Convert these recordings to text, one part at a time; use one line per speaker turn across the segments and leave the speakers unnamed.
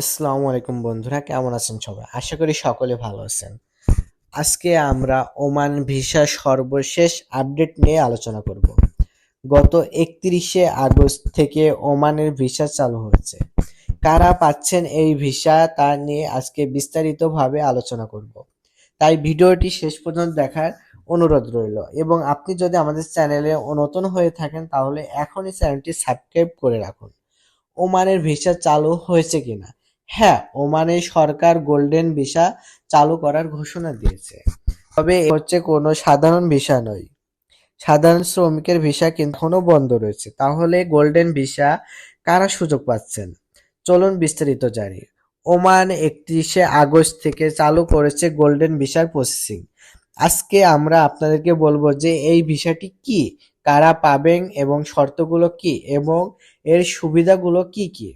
আসসালামু আলাইকুম বন্ধুরা, কেমন আছেন সবাই? আশা করি সকলে ভালো আছেন। আজকে আমরা ওমান ভিসা সর্বশেষ আপডেট নিয়ে আলোচনা করব। গত একত্রিশে আগস্ট থেকে ওমানের ভিসা চালু হয়েছে। কারা পাচ্ছেন এই ভিসা তা নিয়ে আজকে বিস্তারিতভাবে আলোচনা করব। তাই ভিডিওটি শেষ পর্যন্ত দেখার অনুরোধ রইল এবং আপনি যদি আমাদের চ্যানেলে নতুন হয়ে থাকেন, তাহলে এখনই চ্যানেলটি সাবস্ক্রাইব করে রাখুন। ওমানের ভিসা চালু হয়েছে কিনা? হ্যাঁ ওমানের সরকার গোল্ডেন ভিসা চালু করার ঘোষণা দিয়েছে। তবে এ হচ্ছে কোনো সাধারণ ভিসা নয়। সাধারণ শ্রমিকের ভিসা কিন্তু এখনও বন্ধ রয়েছে। তাহলে গোল্ডেন ভিসা কারা সুযোগ পাচ্ছেন? চলুন বিস্তারিত জানি। ওমান একত্রিশে আগস্ট থেকে চালু করেছে গোল্ডেন ভিসার প্রসেসিং। আজকে আমরা আপনাদেরকে বলব যে এই ভিসাটি কি, কারা পাবেন এবং শর্তগুলো কি এবং এর সুবিধাগুলো কি কি।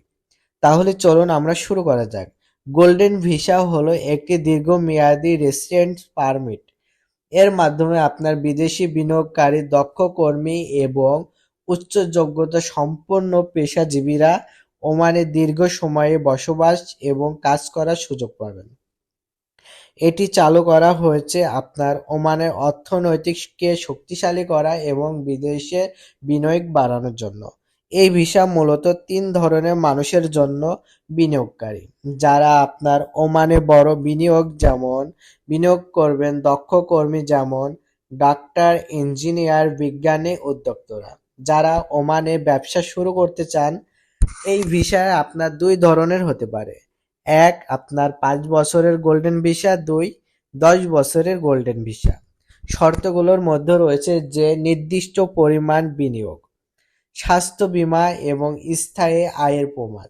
তাহলে চলুন আমরা শুরু করা যাক। গোল্ডেন ভিসা হলো একটি দীর্ঘমেয়াদী রেসিডেন্ট পারমিট এর মাধ্যমে আপনার বিদেশি বিনিয়োগকারী, দক্ষ কর্মী এবং উচ্চ যোগ্যতা সম্পন্ন পেশাজীবীরা ওমানে দীর্ঘ সময়ে বসবাস এবং কাজ করার সুযোগ পাবেন। এটি চালু করা হয়েছে আপনার ওমানের অর্থনৈতিককে শক্তিশালী করা এবং বিদেশে বিনিয়োগ বাড়ানোর জন্য। এই ভিসা মূলত তিন ধরনের মানুষের জন্য বিনিয়োগকারী। যারা আপনার ওমানে বড় বিনিয়োগ যেমন, বিনিয়োগ করবেন দক্ষ কর্মী যেমন, ডাক্তার, ইঞ্জিনিয়ার, বিজ্ঞানী, উদ্যোক্তরা। যারা ওমানে ব্যবসা শুরু করতে চান, এই ভিসা আপনার দুই ধরনের হতে পারে। এক, আপনার পাঁচ বছরের গোল্ডেন ভিসা। দুই, দশ বছরের গোল্ডেন ভিসা। শর্তগুলোর মধ্যে রয়েছে যে নির্দিষ্ট পরিমাণ বিনিয়োগ। স্বাস্থ্য বীমা এবং স্থায়ী আয়ের প্রমাণ।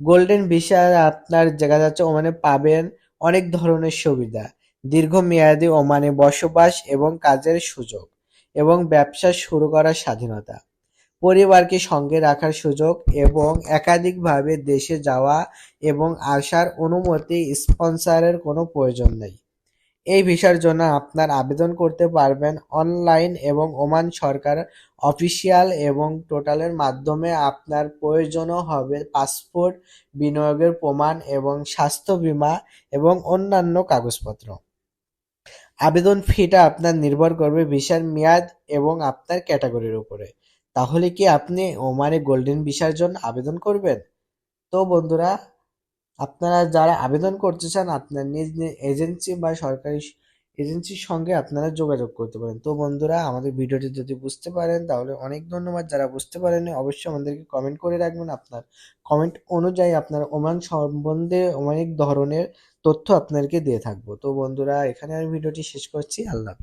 গোল্ডেন ভিসা আপনার দেখা যাচ্ছে ওমানে পাবেন অনেক ধরনের সুবিধা। দীর্ঘমেয়াদী ওমানে বসবাস এবং কাজের সুযোগ এবং ব্যবসা শুরু করার স্বাধীনতা। পরিবারকে সঙ্গে রাখার সুযোগ এবং একাধিকভাবে দেশে যাওয়া এবং আসার অনুমতি স্পন্সরের কোনো প্রয়োজন নেই। এই ভিসার জন্য আপনার আবেদন করতে পারবেন অনলাইন এবং ওমান সরকার অফিসিয়াল এবং টোটালের মাধ্যমে আপনার প্রয়োজনও হবে পাসপোর্ট, বিনিয়োগের প্রমাণ এবং স্বাস্থ্য বীমা এবং অন্যান্য কাগজপত্র। আবেদন ফিটা আপনার নির্ভর করবে ভিসার মেয়াদ এবং আপনার ক্যাটাগরির উপরে। তাহলে কি আপনি ওমানে গোল্ডেন ভিসার জন্য আবেদন করবেন? তো বন্ধুরা আপনারা যারা আবেদন করতে চান, আপনার নিজ নিজ এজেন্সি বা সরকারি এজেন্সির সঙ্গে আপনারা যোগাযোগ করতে পারেন। তো বন্ধুরা, আমাদের ভিডিওটি যদি বুঝতে পারেন, তাহলে অনেক ধন্যবাদ। যারা বুঝতে পারেননি, অবশ্যই আমাদেরকে কমেন্ট করে রাখবেন। আপনার কমেন্ট অনুযায়ী আপনার ওমান সম্বন্ধে অনেক ধরনের তথ্য আপনাদেরকে দিয়ে থাকব। তো বন্ধুরা, এখানে আমি ভিডিওটি শেষ করছি। আল্লাহ।